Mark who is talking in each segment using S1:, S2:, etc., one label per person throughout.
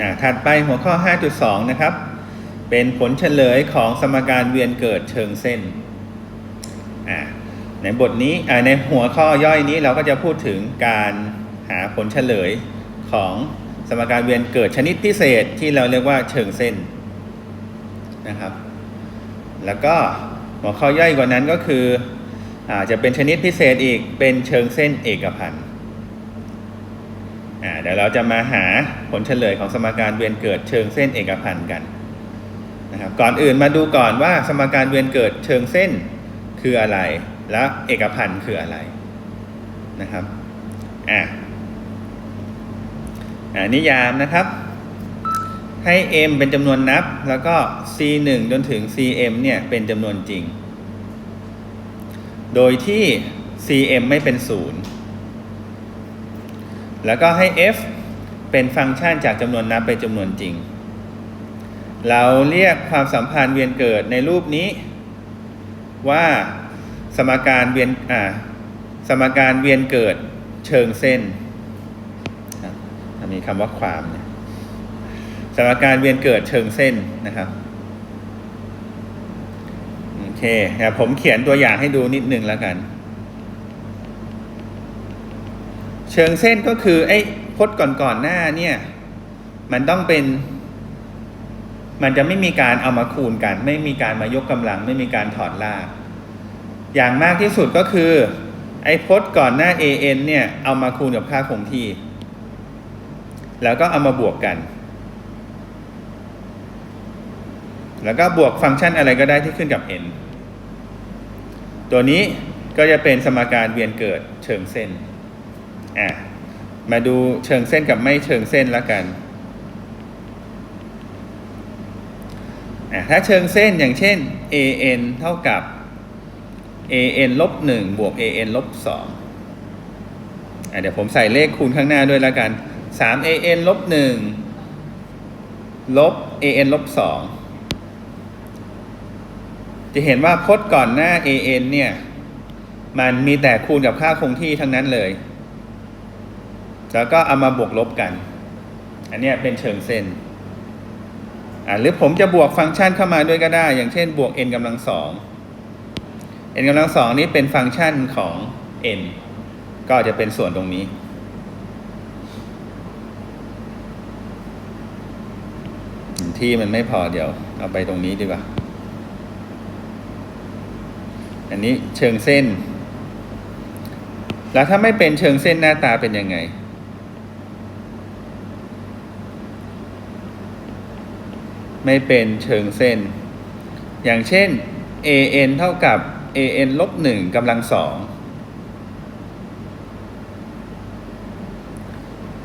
S1: อ่าถัดไปหัวข้อ 5.2 นะครับ เป็นผลเฉลยของสมการเวียนเกิดเชิงเส้นอ่าในบทนี้อ่าในหัวข้อย่อยนี้เราก็จะพูดถึงการหาผลเฉลยของสมการเวียนเกิดชนิดพิเศษที่เราเรียกว่าเชิงเส้นนะครับ แล้วก็หัวข้อย่อยกว่านั้นก็คืออาจะเป็นชนิดพิเศษอีกเป็นเชิงเส้นเอกพันธ์ อ่าเดี๋ยวเราจะมาหาผลเฉลยของสมการเวียนเกิดเชิงเส้นเอกพันธ์กันนะครับก่อนอื่นมาดูก่อนว่าสมการเวียนเกิดเชิงเส้นคืออะไร และเอกพันธ์คืออะไรนะครับอ่าอ่านิยามนะครับ ให้ m เป็นจำนวนนับ แล้วก็ c 1จนถึง cm เนี่ยเป็นจำนวนจริง โดยที่ cm ไม่เป็นศูนย์ แล้วก็ให้ f เป็นฟังก์ชันจากจำนวนนับไปจำนวนจริง เราเรียกความสัมพันธ์เวียนเกิดในรูปนี้ ว่าสมการเวียนอ่าสมการเวียนเกิดเชิงเส้นครับมีคำว่าความเนี่ยสมการเวียนเกิดเชิงเส้นนะครับโอเคผมเขียนตัวอย่างให้ดูนิดนึงแล้วกัน เชิงเส้นก็คือไอ้พจน์ก่อนๆหน้าเนี่ย มันต้องเป็น มันจะไม่มีการเอามาคูณกัน ไม่มีการมายกกำลัง ไม่มีการถอดรากอย่างมากที่สุดก็คือ ไอ้พจน์ก่อนหน้า an เนี่ย เอามาคูณกับค่าคงที่ แล้วก็เอามาบวกกัน แล้วก็บวกฟังก์ชันอะไรก็ได้ที่ขึ้นกับ n ตัวนี้ก็จะเป็นสมการเวียนเกิดเชิงเส้น อะมาดูเชิงเส้นกับไม่เชิงเส้นแล้วกันอะถ้าเชิงเส้นอย่างเช่น an เท่ากับ an ลบหนึ่งบวก an ลบสองอะเดี๋ยวผมใส่เลขคูณข้างหน้าด้วยแล้วกันสาม an ลบหนึ่งลบ an ลบสองจะเห็นว่าพจน์ก่อนหน้า an เนี่ย มันมีแต่คูณกับค่าคงที่ทั้งนั้นเลย แล้วก็เอามาบวกลบกัน อันนี้เป็นเชิงเส้นอ่าหรือผมจะบวกฟังก์ชันเข้ามาด้วยก็ได้ อย่างเช่นบวก n กำลังสอง n กำลังสองนี้เป็นฟังก์ชันของ n ก็จะเป็นส่วนตรงนี้ ที่มันไม่พอเดี๋ยว เอาไปตรงนี้ดีกว่า อันนี้เชิงเส้น แล้วถ้าไม่เป็นเชิงเส้นหน้าตาเป็นยังไง ไม่เป็นเชิงเส้น อย่างเช่น an เท่ากับ an ลบหนึ่งกำลังสอง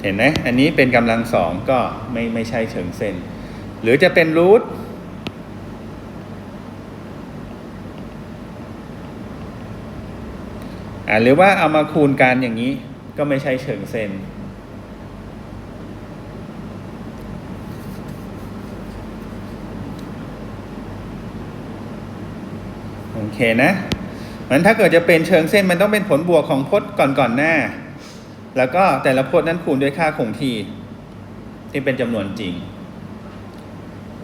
S1: เห็นไหมอันนี้เป็นกำลังสองก็ไม่ไม่ใช่เชิงเส้น หรือจะเป็นรูทอ่าหรือว่าเอามาคูณกันอย่างนี้ก็ไม่ใช่เชิงเส้น เคนะมันถ้าเกิดจะเป็นเชิงเส้นมันต้องเป็นผลบวกของพจน์ก่อนก่อนหน้า แล้วก็แต่ละพจน์นั้นคูณด้วยค่าคงที่ ที่เป็นจำนวนจริง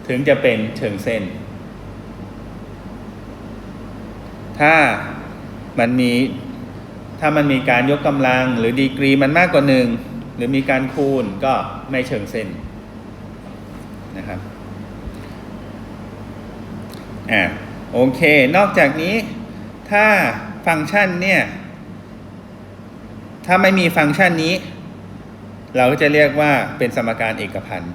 S1: ถึงจะเป็นเชิงเส้น ถ้ามันมีถ้ามันมีการยกกำลังหรือดีกรีมันมากกว่าหนึ่งหรือมีการคูณก็ไม่เชิงเส้นนะครับอ่า โอเค นอกจากนี้ถ้าฟังก์ชันเนี่ย ถ้าไม่มีฟังก์ชันนี้ เราก็จะเรียกว่าเป็นสมการเอกพันธ์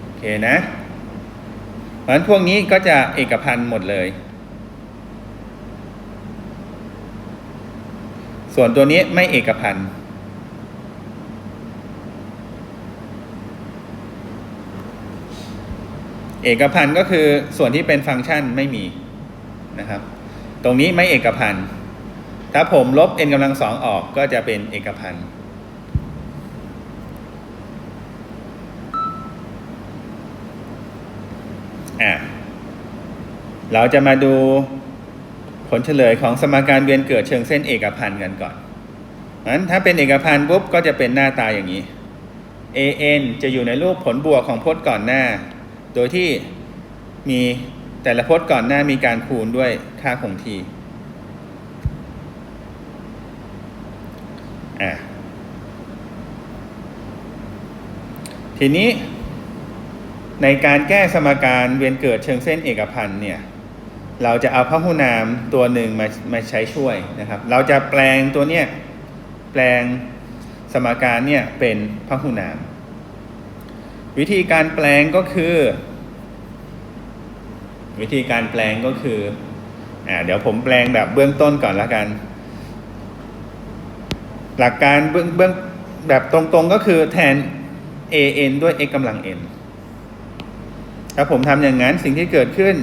S1: โอเคนะเพราะฉะนั้นพวกนี้ก็จะเอกพันธ์หมดเลย ส่วนตัวนี้ไม่เอกพันธ์ เอกพันธ์ก็คือส่วนที่เป็นฟังก์ชันไม่มีนะครับ ตรงนี้ไม่เอกพันธ์ถ้าผมลบ n กำลังสองออกก็จะเป็นเอกพันธ์อะเราจะมาดูผลเฉลยของสมการเวียนเกิดเชิงเส้นเอกพันธ์กันก่อนงั้นถ้าเป็นเอกพันธ์ปุ๊บก็จะเป็นหน้าตาอย่างนี้ an จะอยู่ในรูปผลบวกของพจน์ก่อนหน้า โดยที่มีแต่ละพจน์ก่อนหน้ามีการคูณด้วยค่าคงที่อะทีนี้ในการแก้สมการเวียนเกิดเชิงเส้นเอกพันธ์เนี่ยเราจะเอาพหุนามตัวหนึ่งมามาใช้ช่วยนะครับ เราจะแปลงตัวเนี้ยแปลงสมการเนี่ยเป็นพหุนาม วิธีการแปลงก็คือ วิธีการแปลงก็คืออ่าเดี๋ยวผมแปลงแบบเบื้องต้นก่อนละกัน หลักการเบื้องเบื้องแบบตรงๆก็คือแทน an ด้วย x กำลัง n ถ้าผมทำอย่างนั้นสิ่งที่เกิดขึ้น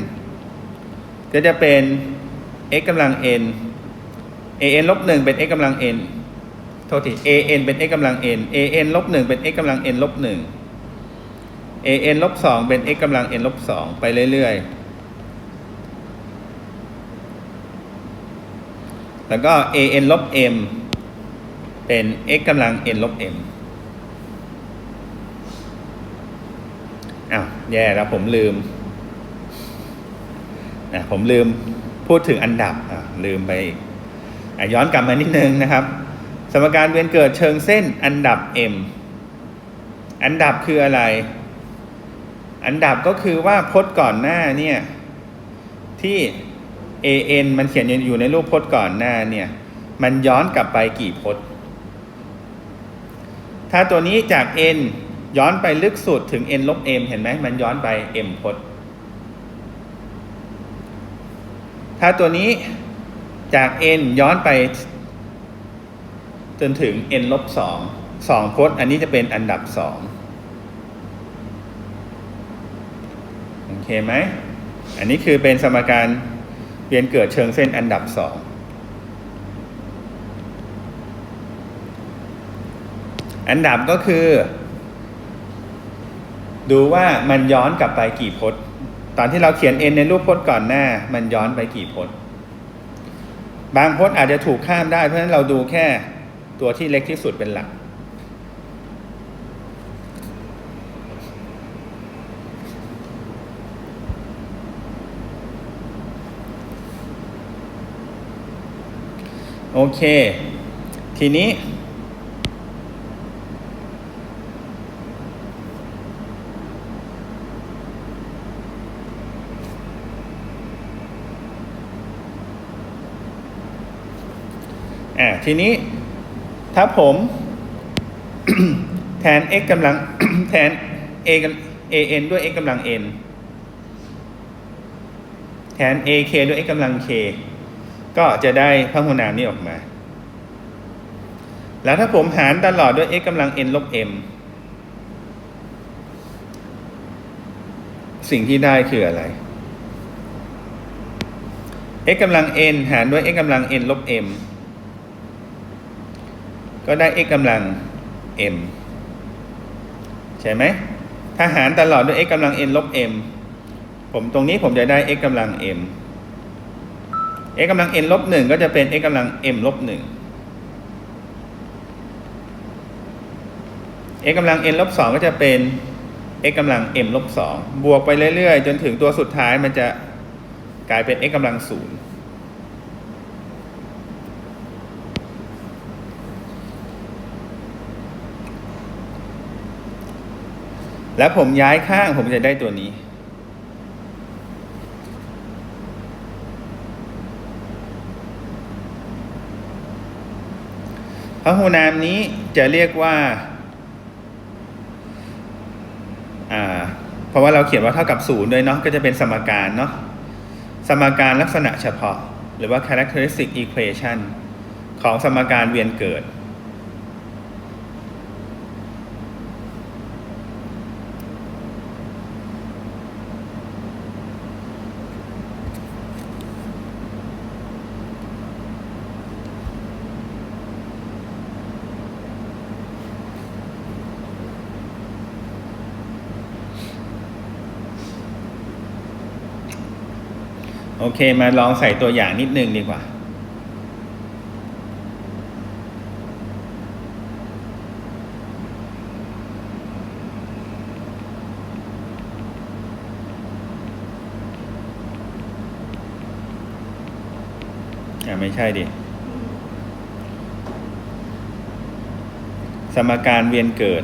S1: ก็จะเป็น x กำลัง n an ลบหนึ่งเป็น x กำลัง n โทษที an เป็น x กำลัง n an ลบหนึ่งเป็น x กำลัง n ลบหนึ่ง an ลบสองเป็น x กำลัง n ลบสองไปเรื่อยๆ แล้วก็ an ลบ m เป็น x กำลัง n ลบ m อ้าวแย่แล้วผมลืมนะผมลืมพูดถึงอันดับอะลืมไปอีกอะย้อนกลับมานิดนึงนะครับ สมการเวียนเกิดเชิงเส้นอันดับ m อันดับคืออะไร อันดับก็คือว่าพจน์ก่อนหน้าเนี่ยที่ an มันเขียนอยู่ในรูปพจน์ก่อนหน้าเนี่ยมันย้อนกลับไปกี่พจน์ ถ้าตัวนี้จาก n ย้อนไปลึกสุดถึง n ลบ m เห็นไหมมันย้อนไป m พจน์ ถ้าตัวนี้จาก n ย้อนไป จนถึง n ลบสองสองพจน์ อันนี้จะเป็นอันดับสองโอ เคไหม อันนี้คือเป็นสมการเวียนเกิดเชิงเส้นอันดับสองอันดับก็คือ ดูว่ามันย้อนกลับไปกี่พจน์ ตอนที่เราเขียน n ในรูปพจน์ก่อนหน้า มันย้อนไปกี่พจน์ บางพจน์อาจจะถูกข้ามได้ เพราะฉะนั้นเราดูแค่ตัวที่เล็กที่สุดเป็นหลัก โอเค ทีนี้ อ่าทีนี้ ถ้าผม แทน x กำลัง แทน a กัน an ด้วย x กำลัง n แทน ak ด้วย x กำลัง k ก็จะได้พหุนามนี้ออกมา แล้วถ้าผมหารตลอดด้วย x กำลัง n ลบ m สิ่งที่ได้คืออะไร x กำลัง n หารด้วย x กำลัง n ลบ m ก็ได้ x กำลัง m ใช่ไหม ถ้าหารตลอดด้วย x กำลัง n ลบ m ผมตรงนี้ผมจะได้ x กำลัง m x กำลัง n ลบหนึ่งก็จะเป็น x กำลัง m ลบหนึ่ง x กำลัง n ลบสองก็จะเป็น x กำลัง m ลบสองบวกไปเรื่อยๆ จนถึงตัวสุดท้ายมันจะกลายเป็น x กำลังศูนย์แล้วผมย้ายข้างผมจะได้ตัวนี้ พหุนามนี้จะเรียกว่าอ่าเพราะว่าเราเขียนว่าเท่ากับศูนย์ด้วยเนาะก็จะเป็นสมการเนาะสมการลักษณะเฉพาะ หรือว่า characteristic equation ของสมการเวียนเกิด โอเค มาลองใส่ตัวอย่างนิดนึงดีกว่า อ่ไม่ใช่ดิสมการเวียนเกิด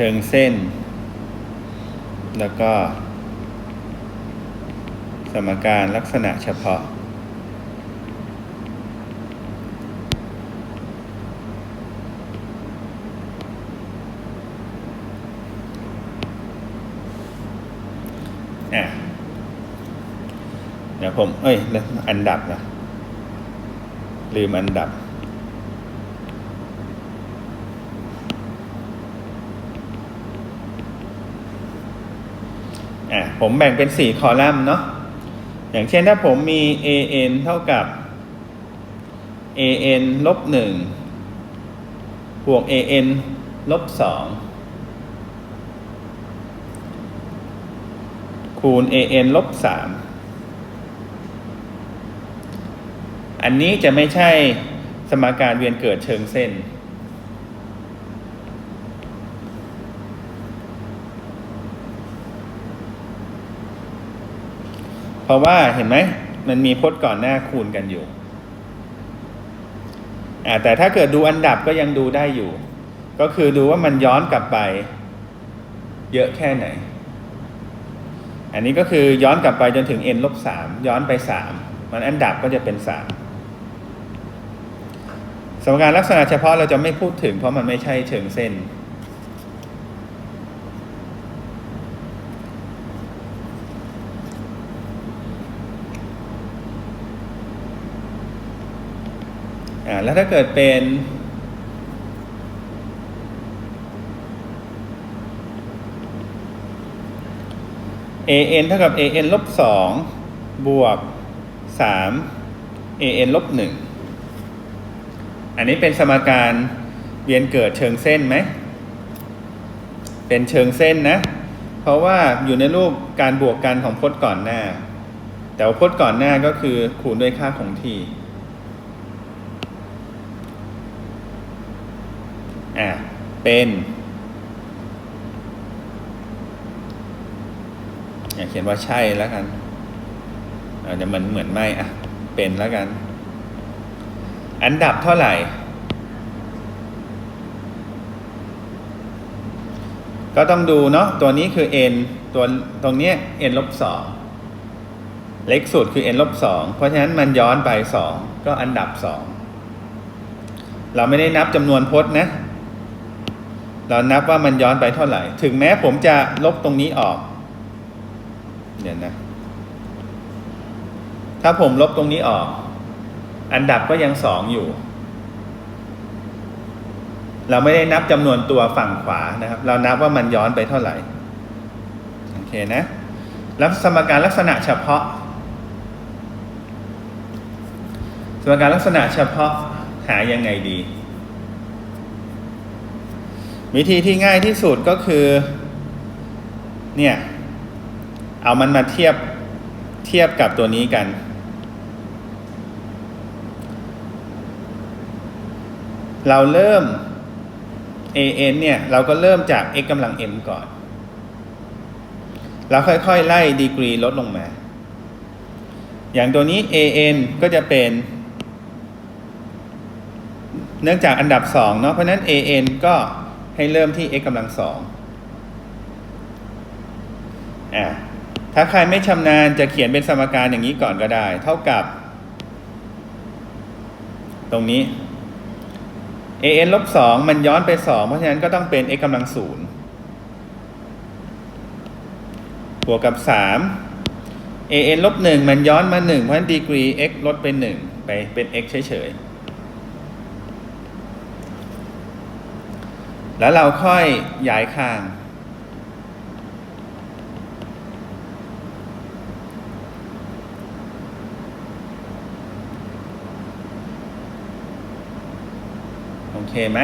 S1: เชิงเส้น แล้วก็ สมการลักษณะเฉพาะ อะ เดี๋ยวผม เอ้ย อันดับนะลืมอันดับ อะผมแบ่งเป็นสี่คอลัมน์เนาะอย่างเช่นถ้าผมมี an เท่ากับ an ลบหนึ่งบวก an ลบสองคูณ an ลบสามอันนี้จะไม่ใช่สมการเวียนเกิดเชิงเส้น เพราะว่าเห็นไหมมันมีพจน์ก่อนหน้าคูณกันอยู่อ่าแต่ถ้าเกิดดูอันดับก็ยังดูได้อยู่ ก็คือดูว่ามันย้อนกลับไป เยอะแค่ไหน อันนี้ก็คือย้อนกลับไปจนถึง n ลบสามย้อนไปสามมันอันดับก็จะเป็นสามสมการลักษณะเฉพาะเราจะไม่พูดถึงเพราะมันไม่ใช่เชิงเส้น อ่าแล้วถ้าเกิดเป็น an เท่ากับ an ลบสองบวกสาม an ลบหนึ่งอันนี้เป็นสมการเวียนเกิดเชิงเส้นไหม เป็นเชิงเส้นนะ เพราะว่าอยู่ในรูปการบวกกันของพจน์ก่อนหน้า แต่ว่าพจน์ก่อนหน้าก็คือคูณด้วยค่าคงที่ อะเป็นอย่าเขียนว่าใช่แล้วกันอะเดี๋ยวมันเหมือนไม่อะเป็นแล้วกัน อันดับเท่าไหร่ ก็ต้องดูเนาะตัวนี้คือ n ตัวตรงเนี้ย n ลบสองเล็กสุดคือ n ลบสองเพราะฉะนั้นมันย้อนไปสองก็อันดับสองเราไม่ได้นับจำนวนพจน์นะ เรานับว่ามันย้อนไปเท่าไหร่ ถึงแม้ผมจะลบตรงนี้ออกเดี๋ยวนะ ถ้าผมลบตรงนี้ออก อันดับก็ยังสองอยู่ เราไม่ได้นับจำนวนตัวฝั่งขวานะครับ เรานับว่ามันย้อนไปเท่าไหร่ โอเคนะแล้วสมการลักษณะเฉพาะ สมการลักษณะเฉพาะหายังไงดี วิธีที่ง่ายที่สุดก็คือ เนี่ย เอามันมาเทียบเทียบกับตัวนี้กัน เราเริ่ม an เนี่ย เราก็เริ่มจาก x กำลัง m ก่อน แล้วค่อยๆ ไล่ดีกรีลดลงมา อย่างตัวนี้ an ก็จะเป็น เนื่องจากอันดับสองเนาะ เพราะนั้น an ก็ ให้เริ่มที่ x กำลังสองอ่าถ้าใครไม่ชำนาญจะเขียนเป็นสมการอย่างนี้ก่อนก็ได้ เท่ากับ ตรงนี้ an ลบสองมันย้อนไปสองเพราะฉะนั้นก็ต้องเป็น x กำลังศูนย์บวกกับสาม an ลบหนึ่งมันย้อนมาหนึ่งเพราะฉะนั้นดีกรี x ลดไปหนึ่งไปเป็น x เฉยๆ แล้วเราค่อยย้ายข้าง โอเคไหม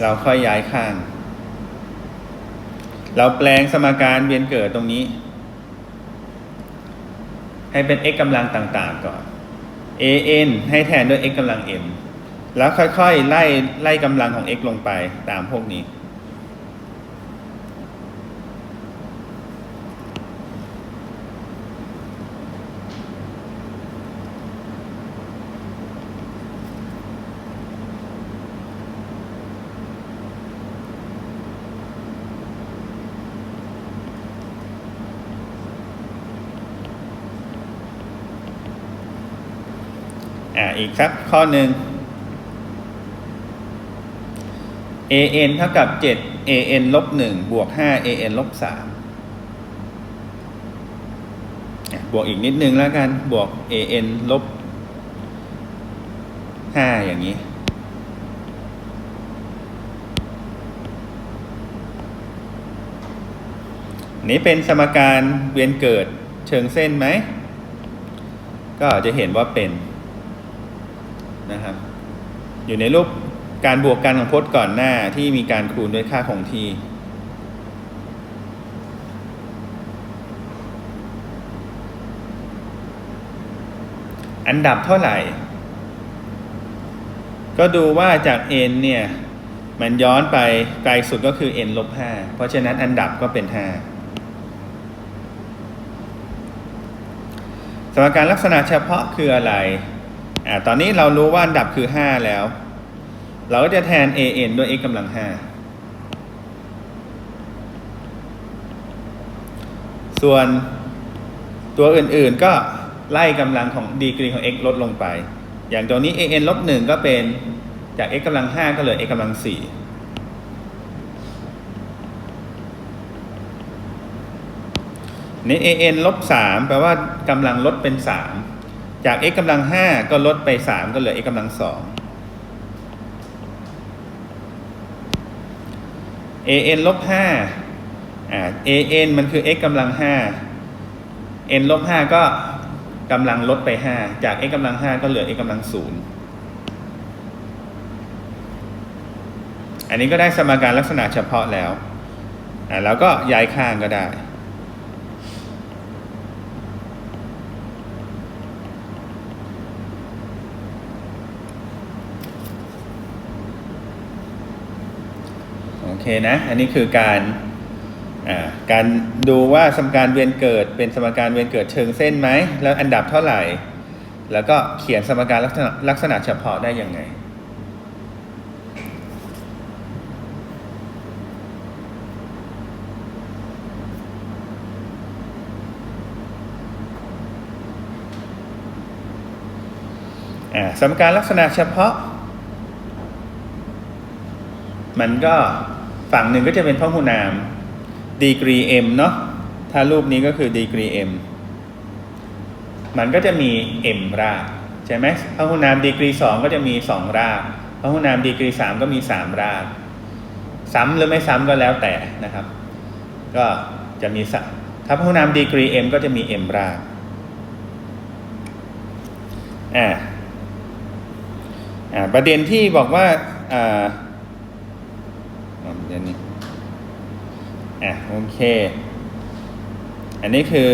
S1: เราค่อยย้ายข้าง เราแปลงสมการเวียนเกิดตรงนี้ ให้เป็น x กำลังต่าง ๆ ก่อน an ให้แทนด้วย x กำลัง m แล้วค่อยๆ ไล่ไล่กำลังของ x ลงไปตามพวกนี้ อ่าอีกสักข้อหนึ่ง an เท่ากับ 7 an ลบ1บวก 5 an ลบ3บวกอีกนิดนึงแล้วกัน บวก an ลบ5อย่างนี้ นี้เป็นสมการเวียนเกิดเชิงเส้นไหม ก็จะเห็นว่าเป็นนะครับ อยู่ในรูป การบวกกันของพจน์ก่อนหน้าที่มีการคูณด้วยค่าคงทีอันดับเท่าไหร่ ก็ดูว่าจาก n เนี่ย มันย้อนไปไกลสุดก็คือ n ลบ5เพราะฉะนั้นอันดับก็เป็น 5สมการลักษณะเฉพาะคืออะไรอ่าตอนนี้เรารู้ว่าอันดับคือ 5 แล้ว เราก็จะแทน an ด้วย x กำลัง5ส่วนตัวอื่นๆก็ไล่กำลังของดีกรีของ x ลดลงไป อย่างตัวนี้ an ลบ1ก็เป็นจาก x กำลัง5ก็เหลือ x กำลัง4นี่ an ลบ3แปลว่ากำลังลดเป็น3จาก x กำลัง5ก็ลดไป3ก็เหลือ x กำลัง2 an ลบ5อ่า an มันคือ x กำลัง5 n ลบ5ก็กำลังลดไป5จาก x กำลัง5ก็เหลือ x กำลัง0อันนี้ก็ได้สมการลักษณะเฉพาะแล้วอ่าแล้วก็ย้ายข้างก็ได้ เคนะ อันนี้คือการการดูว่าสมการเวียนเกิดเป็นสมการเวียนเกิดเชิงเส้นไหม แล้วอันดับเท่าไหร่ แล้วก็เขียนสมการลักษณะลักษณะเฉพาะได้ยังไงสมการลักษณะเฉพาะ มันก็ ฝั่งหนึ่งก็จะเป็นพหูนาม ดีกรี m เนาะถ้ารูปนี้ก็คือดีกรี m มันก็จะมี m รากใช่ไหมพหูนามดีกรีสองก็จะมีสองรากพหูนามดีกรีสามก็มีสามราก ซ้ำหรือไม่ซ้ำก็แล้วแต่นะครับ ก็จะมีสถ้าพหูนามดีกรี m ก็จะมี m รากอ่าอ่าประเด็นที่บอกว่าอ่า อ่าประเด็นนี้อะโอเค อันนี้คือ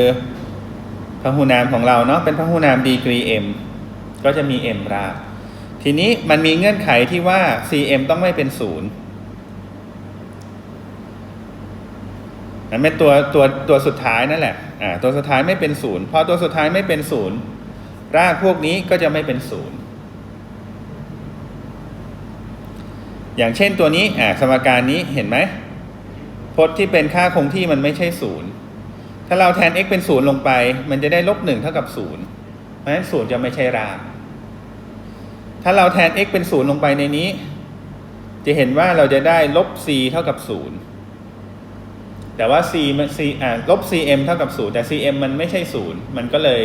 S1: พหูนามของเราเนาะเป็นพหูนามดีกรี m ก็จะมี m รากทีนี้มันมีเงื่อนไขที่ว่า cm ต้องไม่เป็นศูนย์นั่นเป็นตัวตัวตัวสุดท้ายนั่นแหละ อ่า ตัวสุดท้ายไม่เป็นศูนย์พอตัวสุดท้ายไม่เป็นศูนย์รากพวกนี้ก็จะไม่เป็นศูนย์ อย่างเช่นตัวนี้อ่าสมการนี้เห็นไหมพจน์ที่เป็นค่าคงที่มันไม่ใช่ศูนย์ถ้าเราแทน x เป็นศูนย์ลงไป มันจะได้ลบหนึ่งเท่ากับศูนย์เพราะฉะนั้นศูนย์จะไม่ใช่รากถ้าเราแทน x เป็นศูนย์ลงไปในนี้ จะเห็นว่าเราจะได้ลบ c เท่ากับศูนย์แต่ว่า c มัน c อ่าลบ cm เท่ากับศูนย์แต่ cm มันไม่ใช่ศูนย์มันก็เลย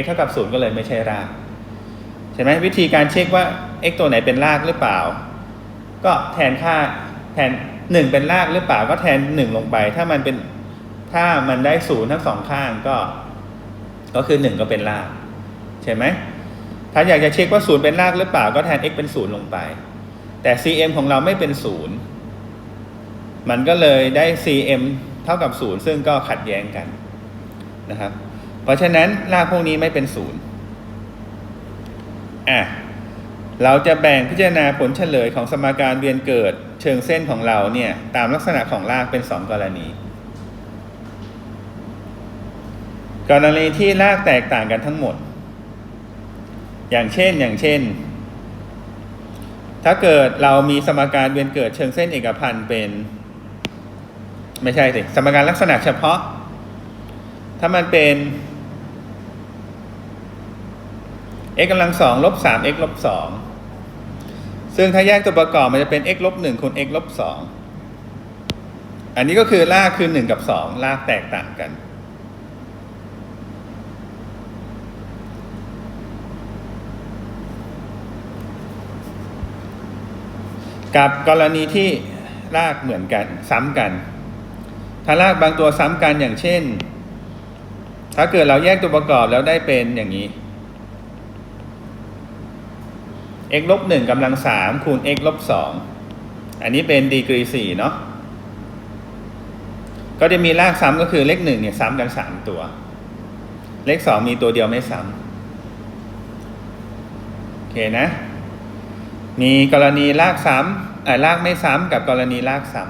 S1: x เท่ากับศูนย์ก็เลยไม่ใช่รากใช่ไหมวิธีการเช็คว่า x ตัวไหนเป็นรากหรือเปล่า ก็แทนค่าแทนหนึ่งเป็นรากหรือเปล่าก็แทนหนึ่งลงไป ถ้ามันเป็นถ้ามันได้ศูนย์ทั้งสองข้างก็ ก็คือหนึ่งก็เป็นรากใช่ไหมถ้าอยากจะเช็คว่าศูนย์เป็นรากหรือเปล่าก็แทน x เป็นศูนย์ลงไป แต่ cm ของเราไม่เป็นศูนย์มันก็เลยได้ cm เท่ากับศูนย์ซึ่งก็ขัดแย้งกันนะครับ เพราะฉะนั้นรากพวกนี้ไม่เป็นศูนย์อะ เราจะแบ่งพิจารณาผลเฉลยของสมการเวียนเกิด เชิงเส้นของเราเนี่ยตามลักษณะของรากเป็นสองกรณี กรณีที่รากแตกต่างกันทั้งหมด อย่างเช่นอย่างเช่น ถ้าเกิดเรามีสมการเวียนเกิดเชิงเส้นเอกพันธ์เป็น ไม่ใช่สิสมการลักษณะเฉพาะ ถ้ามันเป็น x กำลังสองลบสาม x ลบสอง ซึ่งถ้าแยกตัวประกอบมันจะเป็น x ลบหนึ่งคูณ x ลบสองอันนี้ก็คือรากคือหนึ่งกับสองรากแตกต่างกัน กับกรณีที่รากเหมือนกันซ้ำกัน ถ้ารากบางตัวซ้ำกันอย่างเช่น ถ้าเกิดเราแยกตัวประกอบแล้วได้เป็นอย่างนี้ x ลบหนึ่งกำลังสามคูณ x ลบสองอันนี้เป็นดีกรีสี่เนาะก็จะมีรากซ้ำก็คือเลขหนึ่งเนี่ยซ้ำกันสามตัว เลขสองมีตัวเดียวไม่ซ้ำโอเคนะ มีกรณีรากซ้ำอ่ารากไม่ซ้ำกับกรณีรากซ้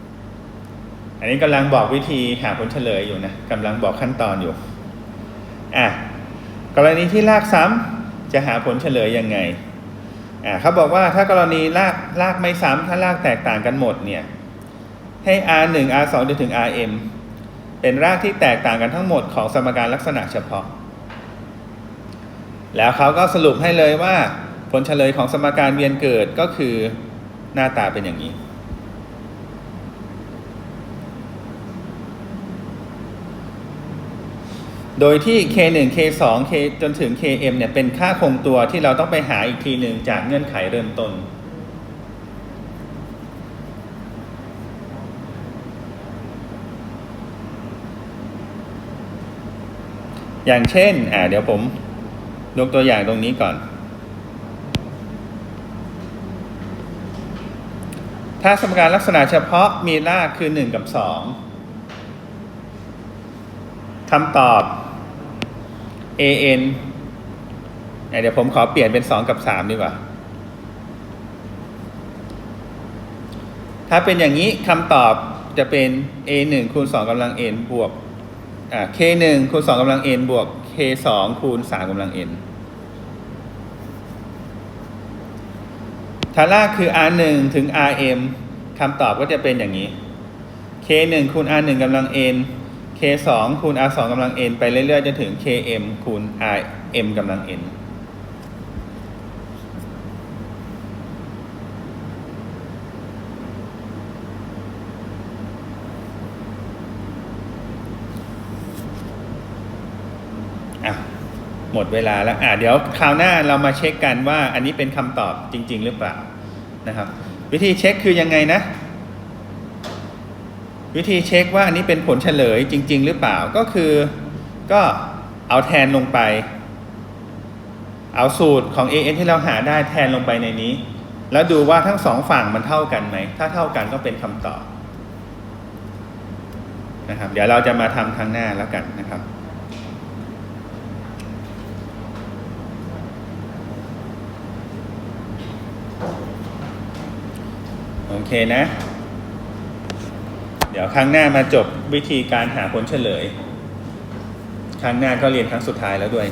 S1: ำอันนี้กำลังบอกวิธีหาผลเฉลยอยู่นะกำลังบอกขั้นตอนอยู่อะกรณีที่รากซ้ำจะหาผลเฉลยยังไง อ่าเขาบอกว่าถ้ากรณีรากลากไม่ซ้ำถ้ารากแตกต่างกันหมดเนี่ยให้ r 1 r 2จนถึง rm เป็นรากที่แตกต่างกันทั้งหมดของสมการลักษณะเฉพาะ แล้วเขาก็สรุปให้เลยว่า ผลเฉลยของสมการเวียนเกิดก็คือหน้าตาเป็นอย่างนี้ โดยที่ k1 k2 k จนถึง km เนี่ยเป็นค่าคงตัวที่เราต้องไปหาอีกทีหนึ่งจากเงื่อนไขเริ่มต้น อย่างเช่น อ่าเดี๋ยวผมยกตัวอย่างตรงนี้ก่อน ถ้าสมการลักษณะเฉพาะมีรากคือ 1 กับ 2คำตอบ an อะเดี๋ยวผมขอเปลี่ยนเป็น2กับ3ดีกว่า ถ้าเป็นอย่างนี้คำตอบจะเป็น a 1คูณ2กำลัง n บวกอ่า k 1คูณ2กำลัง n บวก k 2คูณ3กำลัง n ถ้ารากคือ r 1ถึง rm คำตอบก็จะเป็นอย่างนี้ k 1คูณ r 1กำลัง n k 2คูณ r 2กำลัง n ไปเรื่อยๆ จนถึง km คูณ rm กำลัง n อะหมดเวลาแล้วอะเดี๋ยวคราวหน้าเรามาเช็คกันว่าอันนี้เป็นคำตอบจริง ๆ หรือเปล่านะครับ วิธีเช็คคือยังไงนะ วิธีเช็คว่าอันนี้เป็นผลเฉลยจริง ๆ หรือเปล่าก็คือก็เอาแทนลงไป เอาสูตรของ an ที่เราหาได้แทนลงไปในนี้ แล้วดูว่าทั้งสองฝั่งมันเท่ากันไหม ถ้าเท่ากันก็เป็นคำตอบนะครับ เดี๋ยวเราจะมาทำครั้งหน้าแล้วกันนะครับโอเคนะ ดี๋ยวครั้งหน้ามาจบวิธีการหาผลเฉลย ครั้งหน้าก็เรียนครั้งสุดท้ายแล้วด้วย